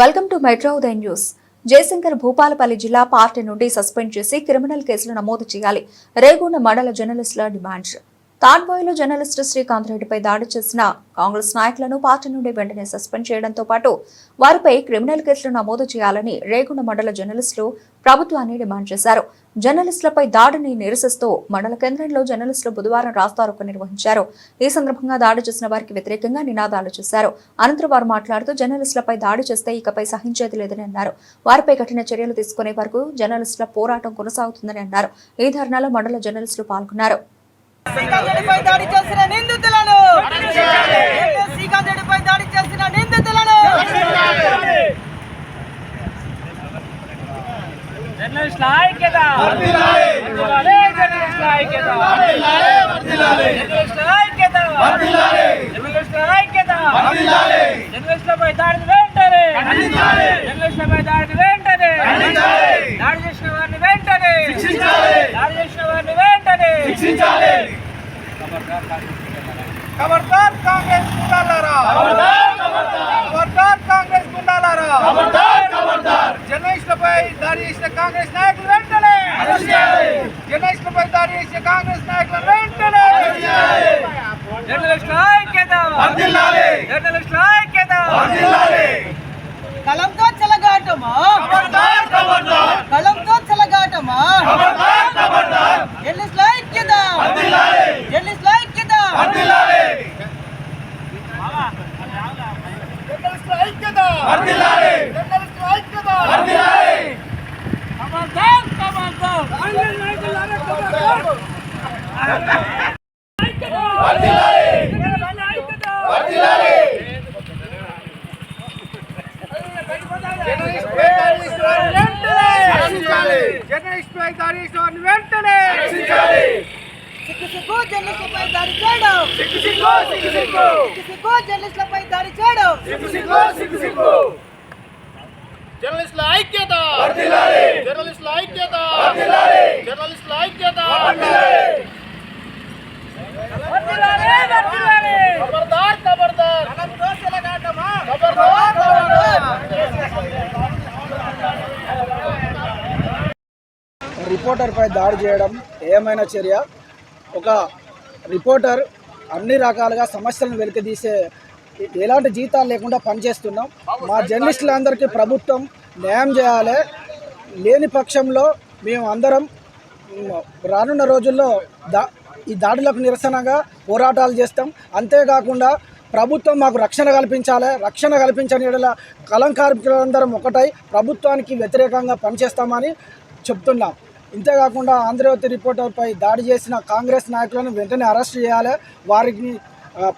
Welcome to metro Udaya news Jayashankar Bhupalpally జిల్లా party నుండి suspend చేసి క్రిమినల్ కేసులు నమోదు చేయాలి. రేగొండ మండల జర్నలిస్టుల డిమాండ్ తాడ్బాయిలో జర్నలిస్టు శ్రీకాంత్ రెడ్డిపై దాడి చేసిన కాంగ్రెస్ నాయకులను పార్టీ నుండి వెంటనే సస్పెండ్ చేయడంతో పాటు వారిపై క్రిమినల్ కేసులు నమోదు చేయాలని రేగుండ మండల జర్నలిస్టులు ప్రభుత్వాన్ని డిమాండ్ చేశారు. జర్నలిస్టులపై దాడిని నిరసిస్తూ మండల కేంద్రంలో జర్నలిస్టులు బుధవారం రాస్తారోకో నిర్వహించారు. ఈ సందర్భంగా దాడి చేసిన వారికి వ్యతిరేకంగా నినాదాలు చేశారు. అనంతరం వారు మాట్లాడుతూ జర్నలిస్టులపై దాడి చేస్తే ఇకపై సహించేది లేదని అన్నారు. వారిపై కఠిన చర్యలు తీసుకునే వరకు జర్నలిస్టుల పోరాటం కొనసాగుతుందని అన్నారు. ఈ ధర్నాలో మండల జర్నలిస్టులు పాల్గొన్నారు. శ్రీకాంత్ రెడ్డిపై దాడి చేసిన నిందితులను! రెడ్డిపై దాడి చేసిన నిందితులను! జర్నలిస్టుల ఐక్యత! జర్నలిస్టుల ఐక్యత! జర్నలిస్టుల ఐక్యత! జర్నలిస్టుల ఐక్యత! జర్నలిస్టులపై దాడిని వెంటనే! జర్నలిస్టులపై దాడిని వెంటనే! దాడి చేసిన వారిని వెంటనే! దాడి చేసిన వారిని వెంటనే ఖబర్దార్ కాంగ్రెస్ గుండాలారా ఖబర్దార్ కాంగ్రెస్ గుండాలారా జర్నలిస్టులపై దాడి చేసిన కాంగ్రెస్ నాయకులు వెంటనే జర్నలిస్టులపై దాడి చేసిన కాంగ్రెస్ నాయకులు వెంటనే జర్నలిస్టుల ఐక్యత జర్నలిస్టుల ఐక్యత కలంతో చెలగాటమా కలంతో చెలగాటమా జర్నలిస్టుల ఐక్యత జర్నలిస్టుల ఖబర్దార్ జర్నలిస్టులపై దాడి వెంటనే సిగ్గు సిగ్గు జర్నలిస్టులపై దాడి చేయడం సిగ్గు సిగ్గు సిగ్గు. సిగ్గు సిగ్గు జర్నలిస్టులపై దాడి చేయడం. సిగ్గు సిగ్గు సిగ్గు సిగ్గు. జర్నలిస్టుల ఐక్యత. జర్నలిస్టుల ఐక్యత. జర్నలిస్టుల ఐక్యత. ఖబర్దార్ ఖబర్దార్ ఖబర్దార్ ఖబర్దార్ రిపోర్టర్పై దాడి చేయడం ఏమైనా చర్య? ఒక రిపోర్టర్ అన్ని రకాలుగా సమస్యలను వెలికితీసే ఎలాంటి జీతాలు లేకుండా పనిచేస్తున్నాం. మా జర్నలిస్టులందరికీ ప్రభుత్వం న్యాయం చేయాలి. లేని పక్షంలో మేము అందరం రానున్న రోజుల్లో దా ఈ దాడులకు నిరసనగా పోరాటాలు చేస్తాం. అంతేకాకుండా ప్రభుత్వం మాకు రక్షణ కల్పించాలి. రక్షణ కల్పించని యెడల కలం కార్మికులందరం ఒకటై ప్రభుత్వానికి వ్యతిరేకంగా పనిచేస్తామని చెప్తున్నాం. ఇంతేకాకుండా ఆంధ్రవతి రిపోర్టర్పై దాడి చేసిన కాంగ్రెస్ నాయకులను వెంటనే అరెస్ట్ చేయాలి. వారికి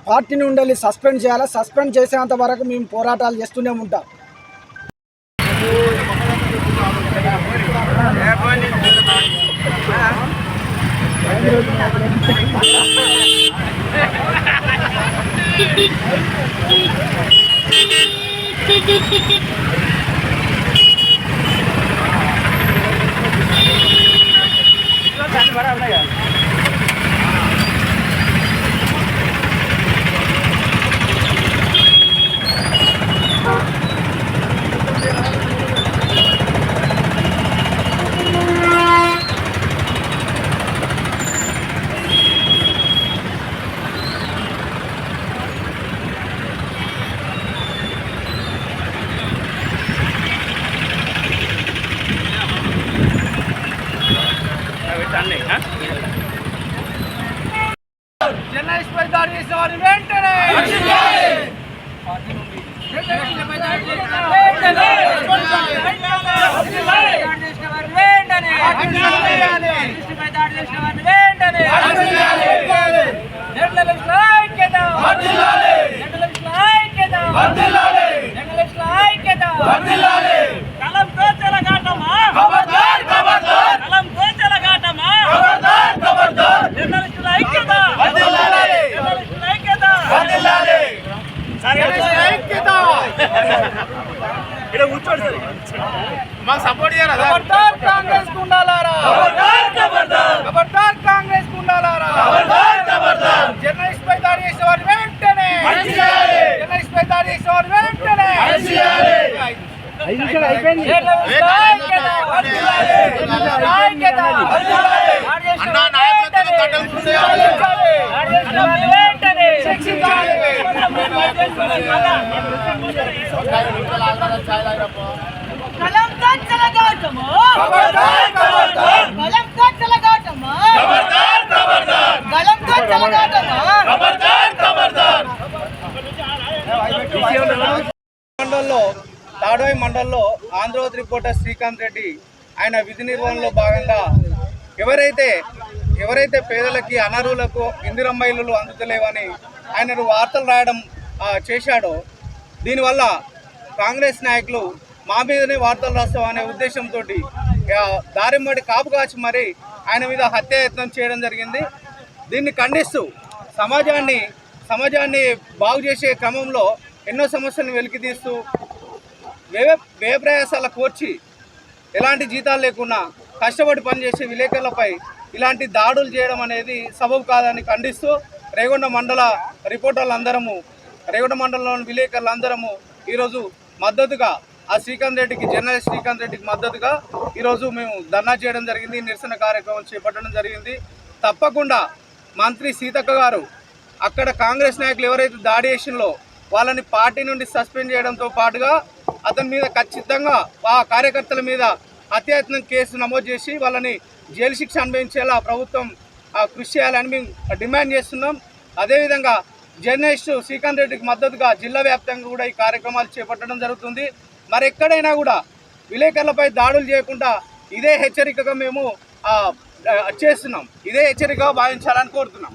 పార్టీ నుండి సస్పెండ్ చేయాలి. సస్పెండ్ చేసేంత వరకు మేము పోరాటాలు చేస్తూనే ఉంటాం. Thank you. చేసిన వారిని వెంటనే దాడి చేసిన వెంటనే. దాడి చేసిన వారిని వెంటనే. ఐక్యత ఐక్యత ఐక్యత కలంతో చెలగాటమా కలంతో చెలగాటమా జర్నలిస్టుల ఐక్యత జర్నలిస్టుల ఐక్యత మాకు సపోర్ట్ చేయరా ఖబర్దార్ కాంగ్రెస్ ఖబర్దార్ కాంగ్రెస్ గుండాలారా? జర్నలిస్ట్ పై దాడి వెంటనే. జర్నలిస్ట్ పై వెంటనే. జర్నలిస్టుల ఐక్యత జర్నలిస్టుల ఐక్యత మండల్లో తాడోయ్ మండల్లో ఆంధ్రవతి రిపోర్టర్ శ్రీకాంత్ రెడ్డి ఆయన విధి నిర్వహణలో భాగంగా ఎవరైతే ఎవరైతే పేదలకి అనర్హులకు ఇందిరమ్మ ఇల్లులు అందుతలేవని ఆయన వార్తలు రాయడం చేశాడో దీనివల్ల కాంగ్రెస్ నాయకులు మా మీదనే వార్తలు రాస్తాం అనే ఉద్దేశంతో దారిమ్మడి కాపు కాచి మరి ఆయన మీద హత్యాయత్నం చేయడం జరిగింది. దీన్ని ఖండిస్తూ సమాజాన్ని సమాజాన్ని బాగు చేసే క్రమంలో ఎన్నో సమస్యలను వెలికితీస్తూ వ్యయ వ్యయప్రయాసాల కోర్చి ఎలాంటి జీతాలు లేకుండా కష్టపడి పనిచేసే విలేకరులపై ఇలాంటి దాడులు చేయడం అనేది సబబు కాదని ఖండిస్తూ రేగొండ మండల రిపోర్టర్లందరము రేగొండ మండలంలోని విలేకరులందరము ఈరోజు మద్దతుగా ఆ శ్రీకాంత్ రెడ్డికి జర్నలిస్ట్ శ్రీకాంత్ రెడ్డికి మద్దతుగా ఈరోజు మేము ధర్నా చేయడం జరిగింది నిరసన కార్యక్రమం చేపట్టడం జరిగింది. తప్పకుండా మంత్రి సీతక్క గారు అక్కడ కాంగ్రెస్ నాయకులు ఎవరైతే దాడి చేసినలో వాళ్ళని పార్టీ నుండి సస్పెండ్ చేయడంతో పాటుగా అతని మీద ఖచ్చితంగా ఆ కార్యకర్తల మీద హత్యాయత్నం కేసు నమోదు చేసి వాళ్ళని జైలు శిక్ష అనుభవించేలా ప్రభుత్వం ఆ, కృషి చేయాలని మేము డిమాండ్ చేస్తున్నాం. అదేవిధంగా జర్నలిస్టు శ్రీకాంత్ రెడ్డికి మద్దతుగా జిల్లా వ్యాప్తంగా కూడా ఈ కార్యక్రమాలు చేపట్టడం జరుగుతుంది. మరి ఎక్కడైనా కూడా విలేకరులపై దాడులు చేయకుండా ఇదే హెచ్చరికగా మేము చేస్తున్నాం. ఇదే హెచ్చరికగా భావించాలని కోరుతున్నాం.